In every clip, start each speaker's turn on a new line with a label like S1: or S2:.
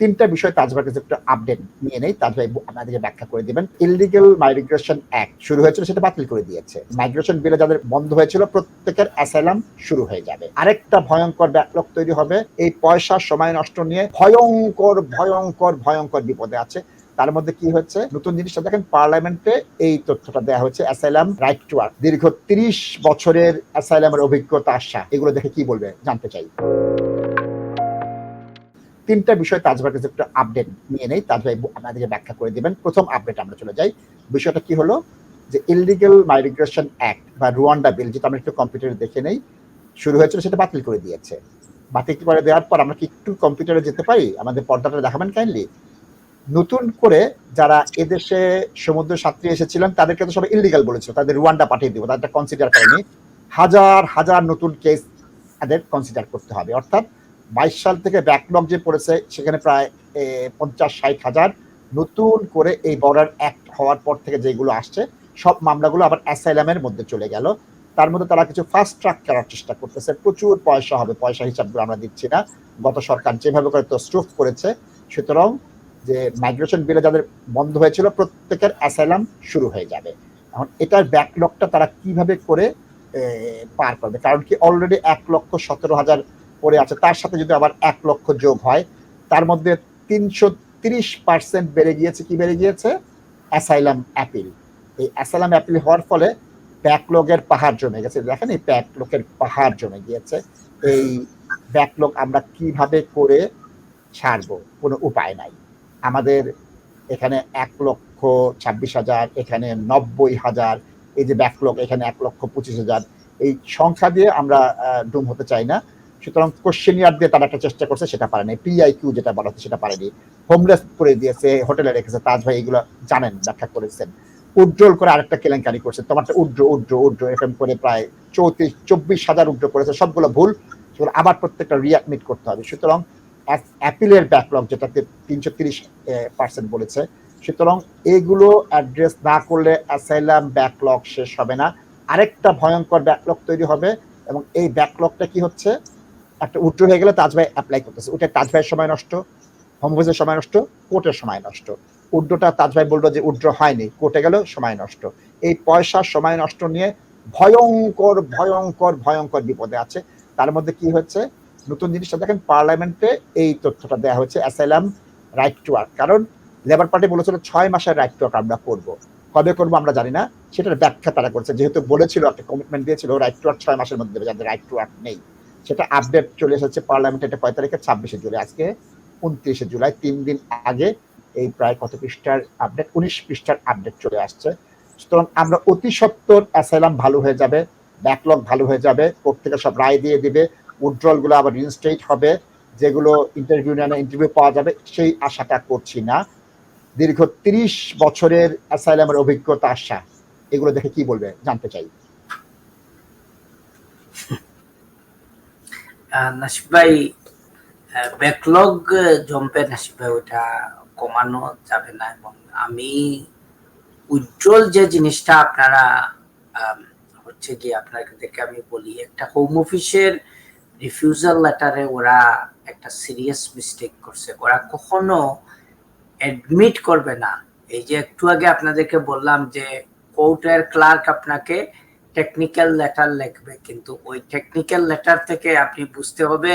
S1: তিনটা বিষয় তাজবার কাছে একটু আপডেট নিয়ে নেই তাজ ভাই আপনাদেরকে ব্যাখ্যা করে দিবেন। ইলিগাল মাইগ্রেশন অ্যাক্ট শুরু হয়েছিল, সেটা বাতিল করে দিয়েছে। মাইগ্রেশন বিলে যাদের বন্ধ হয়েছিল, প্রত্যেকের অ্যাসাইলাম শুরু হয়ে যাবে। আরেকটা ভয়ঙ্কর ব্যাকলগ তৈরি হবে, এই পয়সার সময় নষ্ট নিয়ে ভয়ঙ্কর ভয়ঙ্কর ভয়ঙ্কর বিপদে আছে। তার মধ্যে কি হচ্ছে? নতুন জিনিসটা দেখেন, পার্লামেন্টে এই তথ্যটা দেওয়া হচ্ছে অ্যাসাইলাম রাইট টু ওয়ার্ক দীর্ঘ তিরিশ বছরের অ্যাসাইলামের অভিজ্ঞতা আশা। এগুলো দেখে কি বলবে? জানতে চাই। তিনটা বিষয় তাজবার কাছে একটু আপডেট নিয়ে নেই, তাজ আপনাদেরকে ব্যাখ্যা করে দিবেন। প্রথম আপডেট আমরা চলে যাই। বিষয়টা কি হলো? যে ইলিগাল মাইগ্রেশন অ্যাক্ট বা রুয়ান্ডা বিল যেটা আমরা একটু কম্পিউটারে দেখে নেই, শুরু হয়েছিল, সেটা বাতিল করে দিয়েছে। বাতিল করে দেওয়ার পর আমরা কি একটু কম্পিউটারে যেতে পারি? আমাদের পর্দাটা দেখাবেন কাইন্ডলি নতুন করে যারা এদেশে সমুদ্র সাঁতরে এসেছিলেন, তাদেরকে তো সবাই ইলিগাল বলেছিল। তাদের রুয়ান্ডা পাঠিয়ে দিব তাদের কনসিডার করেনি। হাজার হাজার নতুন কেস তাদের কনসিডার করতে হবে। অর্থাৎ বাইশ সাল থেকে ব্যাকলগ যে পড়েছে, সেখানে প্রায় পঞ্চাশ ষাট হাজার। নতুন করে এই বর্ডার অ্যাক্ট হওয়ার পর থেকে যেগুলো আসছে, সব মামলাগুলো আবার অ্যাসাইলামের মধ্যে চলে গেল। তার মধ্যে তারা কিছু ফাস্ট ট্র্যাক করার চেষ্টা করতেছে। প্রচুর পয়সা হবে, পয়সা হিসাবগুলো আমরা দিচ্ছি না। গত সরকার যেভাবে করে তস্রুফ করেছে, সুতরাং যে মাইগ্রেশন বিলে যাদের বন্ধ হয়েছিল, প্রত্যেকের অ্যাসাইলাম শুরু হয়ে যাবে। এখন এটার ব্যাকলগটা তারা কীভাবে করে পার করবে? কারণ কি অলরেডি এক লক্ষ সতেরো হাজার পড়ে আছে, তার সাথে যদি আবার এক লক্ষ যোগ হয়, তার মধ্যে তিনশো তিরিশ পার্সেন্ট বেড়ে গিয়েছে, কি বেড়ে গিয়েছে? Asylum appeal. এই অ্যাসাইলাম অ্যাপিল হওয়ার ফলে ব্যাকলগের পাহাড় জমে গেছে। দেখেন এই ব্যাকলগের পাহাড় জমে গিয়েছে। এই ব্যাকলগ আমরা কীভাবে করে ছাড়বো? কোনো উপায় নাই। আমাদের এখানে এক লক্ষ ছাব্বিশ হাজার, এখানে নব্বই হাজার, এই যে ব্যাকলগ, এখানে এক লক্ষ পঁচিশ হাজার, এই সংখ্যা দিয়ে আমরা ডুম হতে চাই না। সুতরাং কোশ্চেনিয়ার দিয়ে তারা একটা চেষ্টা করছে, সেটা পারেনি। পিআইকিউ যেটা বলা হচ্ছে, সেটা পারেনি। হোমলেস করে দিয়েছে, হোটেলে রেখেছে তাজ ভাই, এগুলো জানেন, ব্যাখ্যা করেছেন। উজ্জ্বল করে আরেকটা কেলেঙ্কারি করছে। তোমারটা উড্র উড্র উড্র এরকম করে প্রায় চৌত্রিশ, চব্বিশ হাজার উড্র করেছে, সবগুলো ভুল। সেগুলো আবার প্রত্যেকটা রিয়াডমিট করতে হবে। সুতরাং অ্যাপিলের ব্যাকলগ যেটাতে তিনশো তিরিশ পার্সেন্ট বলেছে, সুতরাং এগুলো অ্যাড্রেস না করলে অ্যাসাইলাম ব্যাকলগ শেষ হবে না। আরেকটা ভয়ঙ্কর ব্যাকলগ তৈরি হবে এবং এই ব্যাকলগটা কি হচ্ছে? একটা উড্র হয়ে গেলে তাজ ভাই অ্যাপ্লাই করতেছে। ওটা তাজ ভাইয়ের সময় নষ্ট হোম অফিসের সময় নষ্ট কোর্টের সময় নষ্ট। উড্রটা তাজ ভাই বলল যে উড্র হয়নি কোর্টে গেল সময় নষ্ট। এই পয়সার সময় নষ্ট নিয়ে ভয়ঙ্কর ভয়ঙ্কর ভয়ঙ্কর বিপদে আছে। তার মধ্যে কি হচ্ছে? নতুন জিনিসটা দেখেন পার্লামেন্টে এই তথ্যটা দেওয়া হচ্ছে অ্যাসাইলাম রাইট টু ওয়ার্ক কারণ লেবার পার্টি বলেছিল, ছয় মাসের রাইট টু ওয়ার্ক আমরা করব। কবে করব আমরা জানি না। সেটার ব্যাখ্যা তারা করছে। যেহেতু বলেছিল, একটা কমিটমেন্ট দিয়েছিল রাইট টু ওয়ার্ক ছয় মাসের মধ্যে দেবে, যাদের রাইট টু ওয়ার্ক নেই। সেটা আপডেট চলে এসেছে পার্লামেন্টে এটা কয় তারিখে, ছাব্বিশে জুলাই। আজকে উনত্রিশে জুলাই, তিন দিন আগে এই প্রায় কত পৃষ্ঠার আপডেট উনিশ পৃষ্ঠার আপডেট চলে আসছে। সুতরাং আমরা অতি সত্তর অ্যাসাইলাম ভালো হয়ে যাবে ব্যাকলগ ভালো হয়ে যাবে কোর্ট থেকে সব রায় দিয়ে দিবে উইথড্রলগুলো আবার রিনস্টেট হবে, যেগুলো ইন্টারভিউ নেয় ইন্টারভিউ পাওয়া যাবে, সেই আশাটা করছি না। দীর্ঘ তিরিশ বছরের অ্যাসাইলামের অভিজ্ঞতা আশা। এগুলো দেখে কি বলবে? জানতে চাই।
S2: নাসিব ভাই ব্যাকলগ জম্পে নাসিব ভাই, ওটা কমানো যাবে না এবং আমি উজ্জ্বল যে জিনিসটা আপনারা হচ্ছে কি আপনাদেরকে আমি বলি, একটা হোম অফিসের রিফিউজাল লেটারে ওরা একটা সিরিয়াস মিস্টেক করছে। ওরা কখনো অ্যাডমিট করবে না। এই যে একটু আগে আপনাদেরকে বললাম যে কোর্টের ক্লার্ক আপনাকে টেকনিক্যাল লেটার লিখবে, কিন্তু ওই টেকনিক্যাল লেটার থেকে আপনি বুঝতে হবে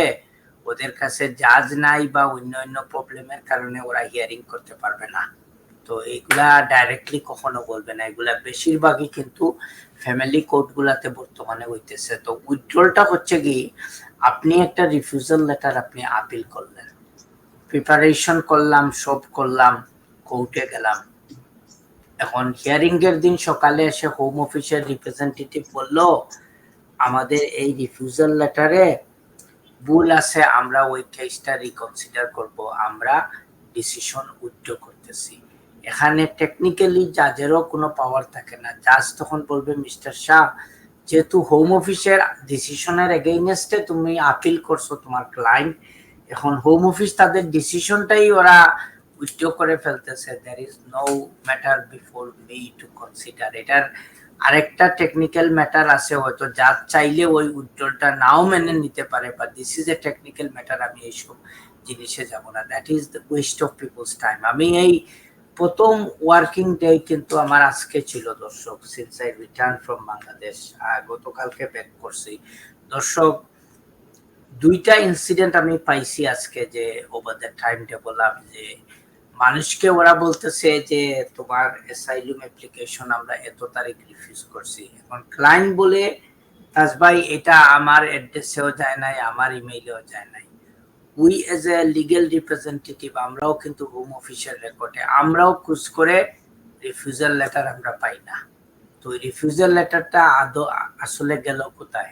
S2: ওদের কাছে জাজ নাই বা অন্য অন্য প্রবলেমের কারণে ওরা হিয়ারিং করতে পারবে না। তো এগুলা ডাইরেক্টলি কখনো বলবে না। এগুলা বেশিরভাগই কিন্তু ফ্যামিলি কোর্টগুলাতে বর্তমানে হইতেছে। তো উইথড্রলটা হচ্ছে কি, আপনি একটা রিফিউজাল লেটার আপনি আপিল করলেন। প্রিপারেশন করলাম, সব করলাম কোর্টে গেলাম। এখন হিয়ারিং এর দিন সকালে এসে হোম অফিসের রিপ্রেজেন্টেটিভ বলল, আমাদের এই রিফিউজাল লেটারে ভুল আছে, আমরা ওই কেসটা রিকনসিডার করব। আমরা ডিসিশন উইথড্র করতেছি। এখানে টেকনিক্যালি জাজেরও কোনো পাওয়ার থাকে না। জাজ তখন বলবে, মিস্টার শাহ, যেহেতু হোম অফিসের ডিসিশনের এগেইনস্টে তুমি আপিল করছ তোমার ক্লায়েন্ট এখন হোম অফিস তাদের ডিসিশনটাই ওরা উইথড্র করে ফেলতেছে there is no matter before me to consider এটার আরেকটা টেকনিক্যাল ম্যাটার আছে হয়তো, যা চাইলে ওই উজ্জ্বলটা নাও মেনে নিতে পারে বা this is a technical matter আমি এইসব জিনিসে যাব না। That is the waste of people's time আমি এই প্রথম ওয়ার্কিং ডে কিন্তু আমার আজকে ছিল, দর্শক since I return from Bangladesh গতকালকে ব্যাক করছি। দর্শক, দুইটা ইনসিডেন্ট আমি পাইছি আজকে, যে ওভার দ্য টাইম টেবল আমি যে মানুষকে ওরা বলতেছে যে, তোমার অ্যাসাইলুম অ্যাপ্লিকেশন আমরা এত তারিখ রিফিউজ করছি। এখন ক্লায়েন্ট বলে, তাজ ভাই, এটা আমার অ্যাড্রেসেও যায় নাই, আমার ইমেইলেও যায় নাই। We as a legal representative আমরাও কিন্তু হোম অফিসের রেকর্ডে আমরাও খুঁজ করে রিফিউজাল লেটার আমরা পাই না। তো রিফিউজাল লেটারটা আদৌ আসলে গেল কোথায়?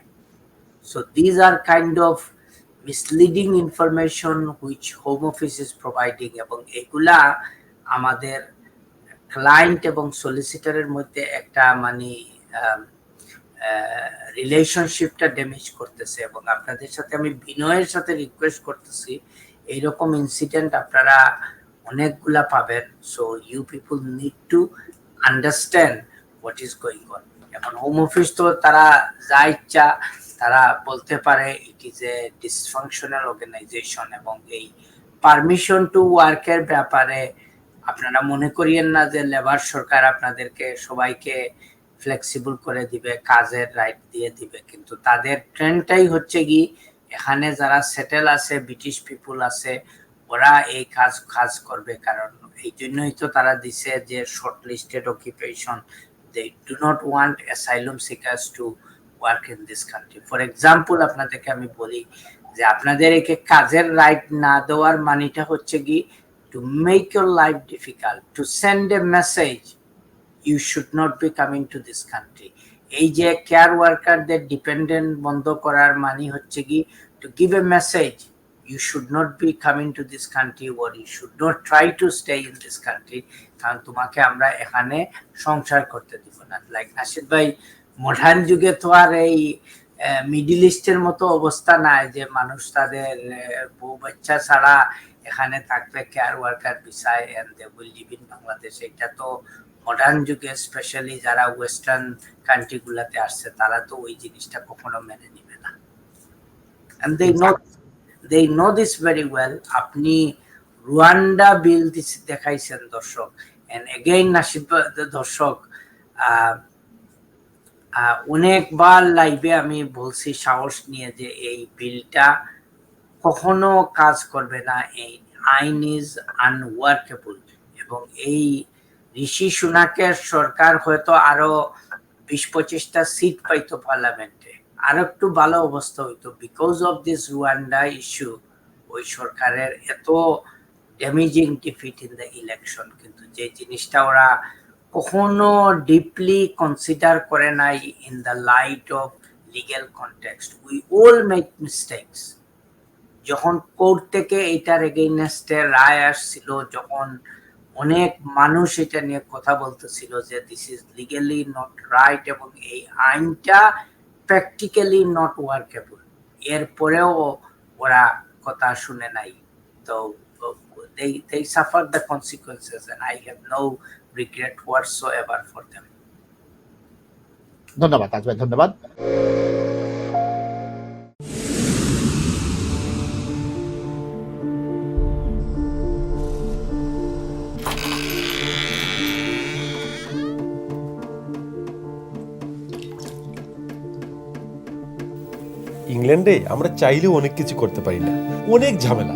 S2: So these are kind of misleading information which home office is providing এবং এগুলা আমাদের ক্লায়েন্ট এবং সলিসিটারের মধ্যে একটা মানে রিলেশনশিপটা ড্যামেজ করতেছে। এবং আপনাদের সাথে আমি বিনয়ের সাথে রিকোয়েস্ট করতেছি। এইরকম ইনসিডেন্ট আপনারা অনেকগুলা পাবেন। So you people need to understand what is going on এখন হোম অফিস তো তারা যা ইচ্ছা তারা বলতে পারে it is a dysfunctional organization এবং এই পারমিশন টু ওয়ার্কের ব্যাপারে আপনারা মনে করিয়েন না যে লেবার সরকার আপনাদেরকে সবাইকে ফ্লেক্সিবল করে দিবে, কাজের রাইট দিয়ে দিবে। কিন্তু তাদের ট্রেন্ডটাই হচ্ছে কি, এখানে যারা সেটেল আছে ব্রিটিশ পিপুল আছে, ওরা এই কাজ কাজ করবে। কারণ এই জন্যই তো তারা দিছে যে short listed occupation they do not want asylum seekers to work in this country for example আপনাদেরকে আমি বলি যে আপনাদের একে কাজের রাইট না দেওয়ার মানিটা হচ্ছে কি to make your life difficult to send a message you should not be coming to this country এই যে কেয়ার ওয়ার্কারদের ডিপেন্ডেন্ট বন্ধ করার মানি হচ্ছে কি to give a message you should not be coming to this country or you should not try to stay in this country কারণ তোমাকে আমরা এখানে সংসার করতে দিব না। লাইক নাসিদ ভাই মডার্ন যুগে তো আর এই মিডিল ইস্টের মতো অবস্থা নাই যে মানুষ তাদের বউ বাচ্চা ছাড়া এখানে থাকবে কেয়ার ওয়ার্কার বিষয় and they will live in Bangladesh এটা তো মডার্ন যুগে স্পেশালি যারা ওয়েস্টার্ন কান্ট্রি গুলাতে আসছে তারা তো ওই জিনিসটা কখনো মেনে নিবে না। And they know they know this very well আপনি রুয়ান্ডা বিল দেখাইছেন দর্শক। এন্ড এগেইন নাসিব দর্শক আহ, অনেকবার লাইভে আমি বলছি, সাহস নিয়ে যে এই বিলটা কখনো কাজ করবে না। এই আইন ইজ আনওয়ার্কেবল এবং এই ঋষি সুনাকের সরকার হয়তো আরও বিশ পঁচিশটা সিট পাইতো পার্লামেন্টে আর একটু ভালো অবস্থা হইতো। Because of this Rwanda issue ওই সরকারের এত damaging defeat in the election কিন্তু যে জিনিসটা ওরা কখনো ডিপলি কনসিডার করে নাই in the light of legal context we all make mistakes যখন কোর্ট থেকে এটার এগেইনস্টে রায় আসছিল, যখন অনেক মানুষ এটা নিয়ে কথা বলতেছিল যে this is legally not right এবং এই আইনটা প্র্যাকটিক্যালি নট ওয়ার্কেবল এরপরেও ওরা কথা শুনে নাই। তো they they suffered the consequences and I have no regret whatsoever for them.
S1: ধন্যবাদ তাজ ধন্যবাদ
S3: ইংল্যান্ডে আমরা চাইলেও অনেক কিছু করতে পারি না অনেক ঝামেলা